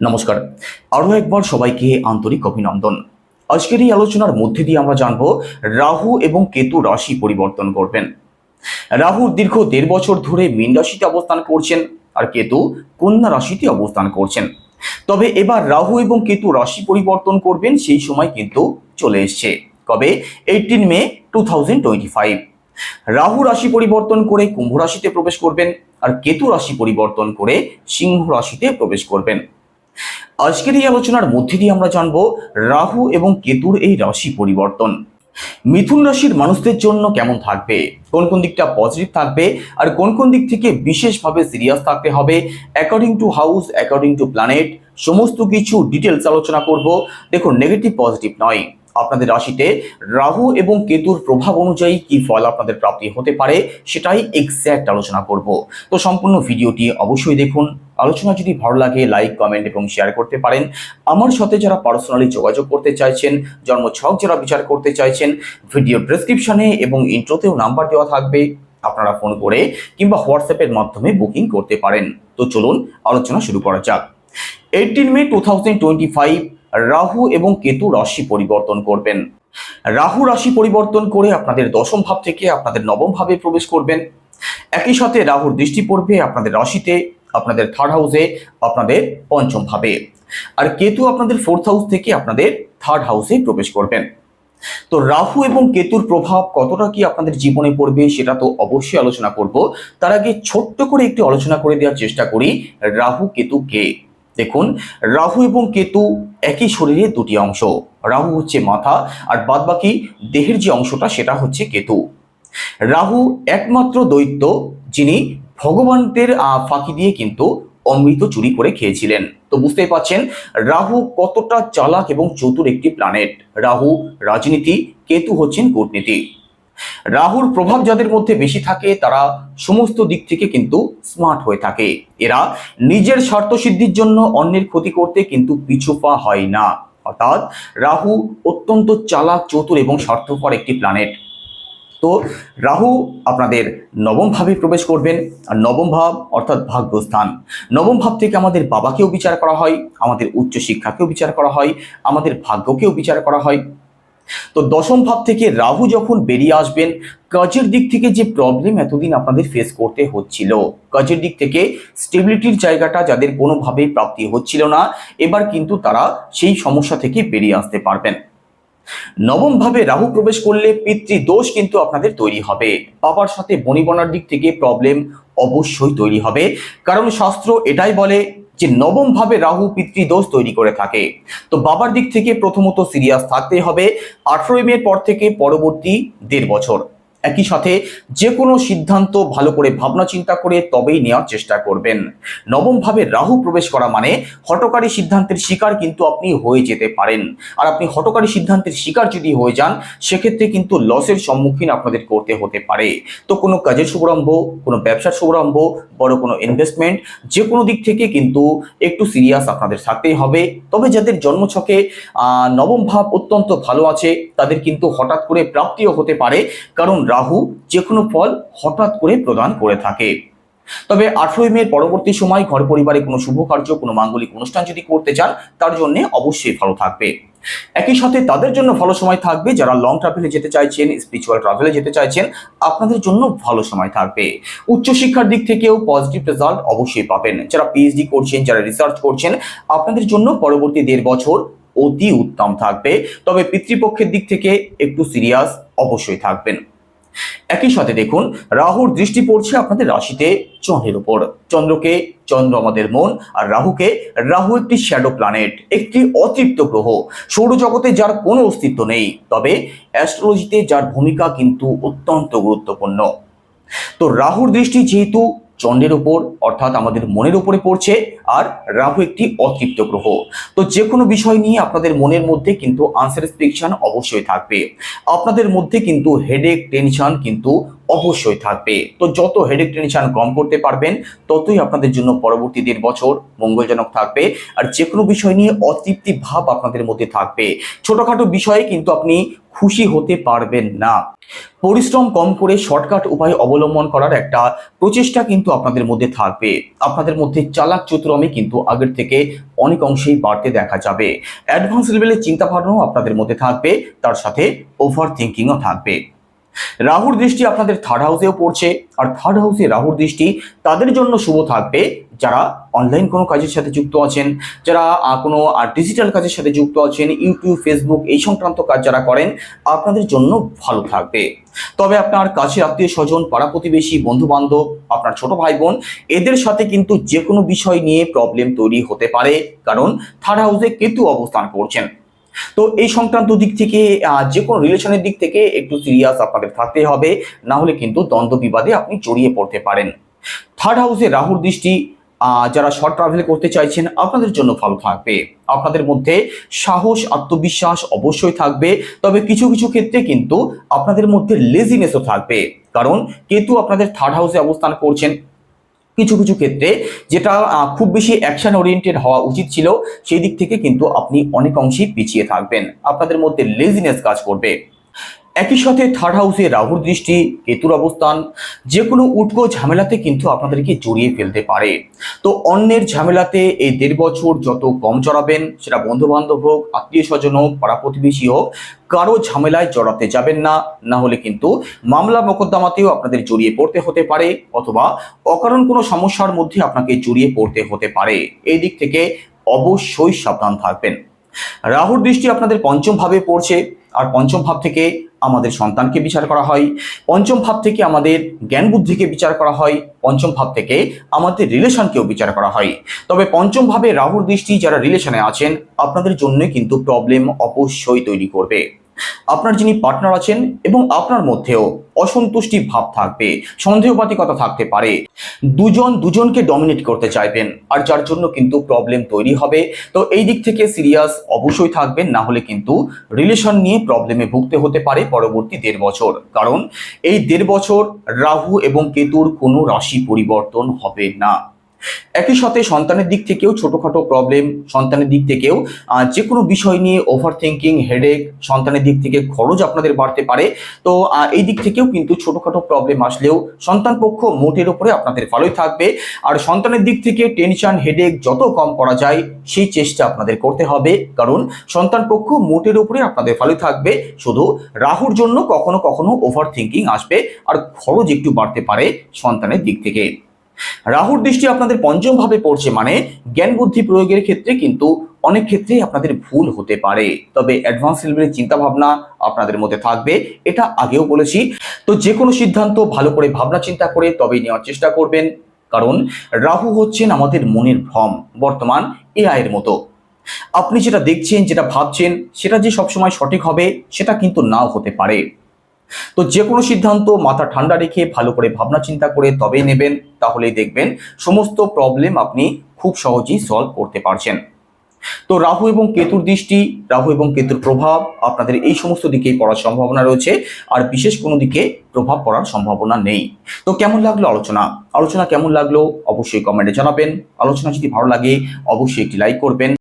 নমস্কার। আরও একবার সবাইকে আন্তরিক অভিনন্দন। আজকের এই আলোচনার মধ্যে দিয়ে আমরা জানব রাহু এবং কেতু রাশি পরিবর্তন করবেন। রাহু দীর্ঘ দেড় বছর ধরে মীন রাশিতে অবস্থান করছেন আর কেতু কন্যা রাশিতে অবস্থান করছেন। তবে এবার রাহু এবং কেতু রাশি পরিবর্তন করবেন সেই সময় কিন্তু চলে এসছে। কবে? Eighteen May two thousand twenty five Rahu রাশি পরিবর্তন করে কুম্ভ রাশিতে প্রবেশ করবেন আর কেতু রাশি পরিবর্তন করে সিংহ রাশিতে প্রবেশ করবেন। আজকের এই আলোচনার মধ্যে দিয়ে আমরা জানব রাহু এবং কেতুর এই রাশি পরিবর্তন। মিথুন রাশির মানুষদের জন্য কেমন থাকবে? কোন কোন দিকটা পজিটিভ থাকবে? আর কোন কোন দিক থেকে বিশেষভাবে সিরিয়াস থাকতে হবে? According to house according to planet সমস্ত কিছু ডিটেলস আলোচনা করব। দেখুন নেগেটিভ পজিটিভ নয়। আপনাদের রাশিতে রাহু এবং কেতুর প্রভাব অনুযায়ী কি ফল আপনাদের প্রাপ্তি হতে পারে, সেটাই এক্স্যাক্ট আলোচনা করব। তো সম্পূর্ণ ভিডিওটি অবশ্যই দেখুন। আলোচনা যদি ভালো লাগে লাইক কমেন্ট এবং শেয়ার করতে পারেন। আমার সাথে যারা পার্সোনালি যোগাযোগ করতে চাইছেন জন্মছক যারা বিচার করতে চাইছেন ভিডিও ডেসক্রিপশনে এবং ইন্ট্রোতেও নাম্বার দেওয়া থাকবে, আপনারা ফোন করে কিংবা হোয়াটসঅ্যাপের মাধ্যমে বুকিং করতে পারেন। তো চলুন, আলোচনা শুরু করা যাক। Eighteen May two thousand twenty five Rahu এবং কেতু রাশি পরিবর্তন করবেন। রাহু রাশি পরিবর্তন করে আপনাদের দশম ভাব থেকে আপনাদের নবম ভাবে প্রবেশ করবেন। একই সাথে রাহুর দৃষ্টি পড়বে আপনাদের রাশিতে। আপনাদের থার্ড হাউসে আপনাদের পঞ্চম ভাবে। আর কেতু আপনাদের ফোর্থ হাউস থেকে আপনাদের থার্ড হাউসে প্রবেশ করবেন। তো রাহু এবং কেতুর প্রভাব কতটা কি আপনাদের জীবনে পড়বে সেটা তো অবশ্যই আলোচনা করব। তার আগে ছোট্ট করে একটু আলোচনা করে দেওয়ার চেষ্টা করি রাহু, কেতু, কে? দেখুন, রাহু এবং কেতু একই শরীরে দুটি অংশ। রাহু হচ্ছে মাথা আর বাদবাকি দেহের যে অংশটা সেটা হচ্ছে কেতু। রাহু একমাত্র দৈত্য যিনি ভগবানদের ফাঁকি দিয়ে কিন্তু অমৃত চুরি করে খেয়েছিলেন। তো বুঝতেই পাচ্ছেন, রাহু কতটা চালাক এবং চতুর একটি প্ল্যানেট রাহু রাজনীতি, কেতু হচ্ছেন কূটনীতি। রাহুর প্রভাব যাদের মধ্যে বেশি থাকে, তারা সমস্ত দিক থেকে কিন্তু স্মার্ট হয়ে থাকে। এরা নিজের স্বার্থ সিদ্ধির জন্য অন্যের ক্ষতি করতে কিন্তু পিছুপা হয় না। অর্থাৎ রাহু অত্যন্ত চালাক, চতুর এবং স্বার্থপর একটি প্ল্যানেট তো রাহু আপনাদের নবম ভাবে প্রবেশ করবেন, আর নবম ভাব অর্থাৎ ভাগ্যস্থান। নবম ভাব থেকে আমাদের বাবাকেও বিচার করা হয়, আমাদের উচ্চ শিক্ষাকেও বিচার করা হয়, আমাদের ভাগ্যকেও বিচার করা হয়। তো দশম ভাব থেকে রাহু যখন বেরিয়ে আসবেন, কাজের দিক থেকে যে প্রবলেম এতদিন আপনাদের ফেস করতে হচ্ছিল। কাজের দিক থেকে স্টেবিলিটির জায়গাটা যাদের কোনোভাবেই প্রাপ্তি হচ্ছিল না, এবার কিন্তু তারা সেই সমস্যা থেকে বেরিয়ে আসতে পারবেন। নবম ভাবে রাহু প্রবেশ করলে পিতৃদোষ কিন্তু আপনাদের তৈরি হবে। বাবার সাথে বনিবনার দিক থেকে প্রবলেম অবশ্যই তৈরি হবে। কারণ শাস্ত্র এটাই বলে যে নবম ভাবে রাহু পিতৃদোষ তৈরি করে থাকে। তো বাবার দিক থেকে প্রথমত সিরিয়াস থাকতে হবে। আঠারোই মে পর থেকে পরবর্তী দেড় বছর। একই সাথে যে কোনো সিদ্ধান্ত ভালো করে ভাবনা চিন্তা করে তবেই নেওয়ার চেষ্টা করবেন। নবমভাবে রাহু প্রবেশ করা মানে হটকারী সিদ্ধান্তের শিকার কিন্তু আপনি হয়ে যেতে পারেন। আর আপনি হটকারী সিদ্ধান্তের শিকার যদি হয়ে যান, সেক্ষেত্রে কিন্তু লসের সম্মুখীন আপনাদের করতে হতে পারে। তো কোনো কাজের শুভারম্ভ, কোনো ব্যবসার শুভারম্ভ বড় কোনো ইনভেস্টমেন্ট যে কোনো দিক থেকে কিন্তু একটু সিরিয়াস আপনাদের থাকতেই হবে। তবে যাদের জন্মছকে নবম ভাব অত্যন্ত ভালো আছে, তাদের কিন্তু হঠাৎ করে প্রাপ্তিও হতে পারে। কারণ রাহু যে কোনো ফল হঠাৎ করে প্রদান করে থাকে। তবে আঠেরোই মে পরবর্তী সময় ঘর পরিবারে কোনো শুভ কার্য, কোনো মাঙ্গলিক অনুষ্ঠান যদি করতে চান, তার জন্য অবশ্যই ভালো থাকবে। একই সাথে তাদের জন্য ভালো সময় থাকবে। যারা লং ট্রাভেলে যেতে চাইছেন স্পিরিচুয়াল ট্রাভেলে যেতে চাইছেন, আপনাদের জন্য ভালো সময় থাকবে। উচ্চশিক্ষার দিক থেকেও পজিটিভ রেজাল্ট অবশ্যই পাবেন। যারা পিএইচডি করছেন, যারা রিসার্চ করছেন, আপনাদের জন্য পরবর্তী দেড় বছর অতি উত্তম থাকবে। তবে পিতৃপক্ষের দিক থেকে একটু সিরিয়াস অবশ্যই থাকবেন। একই সাথে দেখুন, রাহুর দৃষ্টি পড়ছে আপনাদের রাশিতে চন্দ্রের উপর। চন্দ্রকে চন্দ্র আমাদের মন, আর রাহুকে রাহু একটি শ্যাডো প্ল্যানেট একটি অতৃপ্ত গ্রহ। সৌরজগতে যার কোনো অস্তিত্ব নেই, তবে অ্যাস্ট্রোলজিতে যার ভূমিকা কিন্তু অত্যন্ত গুরুত্বপূর্ণ। তো রাহুর দৃষ্টি যেহেতু চন্দ্রের উপর, অর্থাৎ আমাদের মনের উপরে পড়ছে আর রাহু একটি অতৃপ্ত গ্রহ। তো যে কোনো বিষয় নিয়ে আপনাদের মনের মধ্যে কিন্তু আনস্যাটিসফ্যাকশন অবশ্যই থাকবে। আপনাদের মধ্যে কিন্তু হেডেক টেনশন কিন্তু অবশ্যই থাকবে। তো যত হেডেক টেনশন কম করতে পারবেন, ততই আপনাদের জন্য পরবর্তী দেড় বছর মঙ্গলজনক থাকবে। আর যে কোনো বিষয় নিয়ে অতৃপ্তি ভাব আপনাদের মধ্যে থাকবে। ছোটখাটো বিষয়ে কিন্তু আপনি খুশি হতে পারবেন না। পরিশ্রম কম করে শর্টকাট উপায় অবলম্বন করার একটা প্রচেষ্টা কিন্তু আপনাদের মধ্যে থাকবে। আপনাদের মধ্যে চালাক চতুর কলমে কিন্তু আগের থেকে অনেক অংশেই বাড়তে দেখা যাবে। অ্যাডভান্স লেভেলের চিন্তা ভাবনাও আপনাদের মধ্যে থাকবে, তার সাথে ওভার থিঙ্কিংও থাকবে। রাহুর দৃষ্টি আপনাদের থার্ড হাউসেও পড়ছে, আর থার্ড হাউসে রাহুর দৃষ্টি তাদের জন্য শুভ থাকবে যারা অনলাইন কোনো কাজের সাথে যুক্ত আছেন, যারা কোনো ডিজিটাল কাজের সাথে যুক্ত আছেন ইউটিউব ফেসবুক এই সংক্রান্ত কাজ যারা করেন, আপনাদের জন্য ভালো থাকবে। তবে আপনার কাছের আত্মীয় স্বজন, পাড়া প্রতিবেশী বন্ধু বান্ধব আপনার ছোট ভাই বোন এদের সাথে কিন্তু যে কোনো বিষয় নিয়ে প্রবলেম তৈরি হতে পারে, কারণ থার্ড হাউসে কেতু অবস্থান করছেন। তো এই সংক্রান্ত দিক থেকে যে কোনো রিলেশনের দিক থেকে একটু সিরিয়াস আপনাদের থাকতে হবে, না হলে কিন্তু দ্বন্দ্ব বিবাদে আপনি জড়িয়ে পড়তে পারেন। থার্ড হাউসে রাহুর দৃষ্টি যারা শর্ট ট্রাভেল করতে চাইছেন, আপনাদের জন্য ভালো থাকবে। আপনাদের মধ্যে সাহস, আত্মবিশ্বাস অবশ্যই থাকবে, তবে কিছু কিছু ক্ষেত্রে কিন্তু আপনাদের মধ্যে লেজিনেসও থাকবে। কারণ, কেতু আপনাদের থার্ড হাউসে অবস্থান করছেন। কিছু কিছু ক্ষেত্রে যেটা খুব বেশি অ্যাকশন ওরিয়েন্টেড হওয়া উচিত ছিল, সেই দিক থেকে কিন্তু আপনি অনেক অংশেই পিছিয়ে থাকবেন। আপনাদের মধ্যে লেজিনেস কাজ করবে। একই সাথে থার্ড হাউসে রাহুর দৃষ্টি, কেতুর অবস্থান যে কোনো উটকো ঝামেলাতে কিন্তু আপনাদেরকে জড়িয়ে ফেলতে পারে। তো অন্যের ঝামেলাতে এই দেড় বছর যত কম জড়াবেন সেটা বন্ধু বান্ধব হোক আত্মীয় স্বজন হোক, পাড়া প্রতিবেশী হোক, কারও ঝামেলায় জড়াতে যাবেন না। না হলে কিন্তু মামলা মোকদ্দমাতেও আপনাদের জড়িয়ে পড়তে হতে পারে, অথবা অকারণ কোনো সমস্যার মধ্যে আপনাকে জড়িয়ে পড়তে হতে পারে। এই দিক থেকে অবশ্যই সাবধান থাকবেন। রাহুর দৃষ্টি আপনাদের পঞ্চম ভাবে পড়ছে। আর পঞ্চম ভাব থেকে আমাদের সন্তানকে বিচার করা হয়। পঞ্চম ভাব থেকে আমাদের জ্ঞান বুদ্ধিকে বিচার করা হয়। পঞ্চম ভাব থেকে আমাদের রিলেশনকেও বিচার করা হয়। তবে পঞ্চম ভাবে রাহুর দৃষ্টি যারা রিলেশনে আছেন, আপনাদের জন্য কিন্তু প্রবলেম অবশ্যই তৈরি করবে। আপনার যিনি পার্টনার আছেন এবং আপনার মধ্যেও অসন্তুষ্টি ভাব থাকবে, সন্দেহবাতিকতা থাকতে পারে। দুজন দুজনকে ডমিনেট করতে চাইবেন, আর যার জন্য কিন্তু প্রবলেম তৈরি হবে। তো এই দিক থেকে সিরিয়াস অবশ্যই থাকবেন, না হলে কিন্তু রিলেশন নিয়ে প্রবলেমে ভুগতে হতে পারে পরবর্তী দেড় বছর। কারণ এই দেড় বছর রাহু এবং কেতুর কোনো রাশি পরিবর্তন হবে না। একই সাথে সন্তানের দিক থেকেও ছোটখাটো প্রবলেম সন্তানের দিক থেকেও যে কোনো বিষয় নিয়ে ওভার থিঙ্কিং হেডেক সন্তানের দিক থেকে খরচ আপনাদের বাড়তে পারে। তো এই দিক থেকেও কিন্তু ছোটখাটো প্রবলেম আসলেও সন্তান পক্ষ মোটের ওপরে আপনাদের ভালোই থাকবে। আর সন্তানের দিক থেকে টেনশন হেডেক যত কম করা যায়, সেই চেষ্টা আপনাদের করতে হবে। কারণ সন্তান পক্ষ মোটের ওপরে আপনাদের ভালোই থাকবে। শুধু রাহুর জন্য কখনো কখনো ওভার থিঙ্কিং আসবে। আর খরচ একটু বাড়তে পারে সন্তানের দিক থেকে। রাহুর দৃষ্টি আপনাদের পঞ্চম ভাবে পড়ছে মানে জ্ঞান বুদ্ধি প্রয়োগের ক্ষেত্রে কিন্তু অনেক ক্ষেত্রেই আপনাদের ভুল হতে পারে। তবে অ্যাডভান্স লেভেলের চিন্তা ভাবনা আপনাদের মধ্যে থাকবে। এটা আগেও বলেছি। তো যে কোনো সিদ্ধান্ত ভালো করে ভাবনা চিন্তা করে তবেই নেওয়ার চেষ্টা করবেন। কারণ রাহু হচ্ছেন আমাদের মনের ভ্রম, বর্তমান এআই এর মতো। আপনি যেটা দেখছেন, যেটা ভাবছেন, সেটা যে সবসময় সঠিক হবে, সেটা কিন্তু নাও হতে পারে। তো যে কোনো সিদ্ধান্ত মাথা ঠান্ডা রেখে ভালো করে ভাবনা চিন্তা করে তবেই নেবেন, তাহলেই দেখবেন সমস্ত প্রবলেম আপনি খুব সহজেই সলভ করতে পারছেন। তো রাহু এবং কেতুর দৃষ্টি, রাহু এবং কেতুর প্রভাব, আপনাদের এই সমস্ত দিকেই পড়ার সম্ভাবনা রয়েছে, আর বিশেষ কোনো দিকে প্রভাব পড়ার সম্ভাবনা নেই। তো কেমন লাগল আলোচনা? আলোচনা কেমন লাগল? অবশ্যই কমেন্টে জানাবেন। আলোচনা যদি ভালো লাগে, অবশ্যই একটি লাইক করবেন।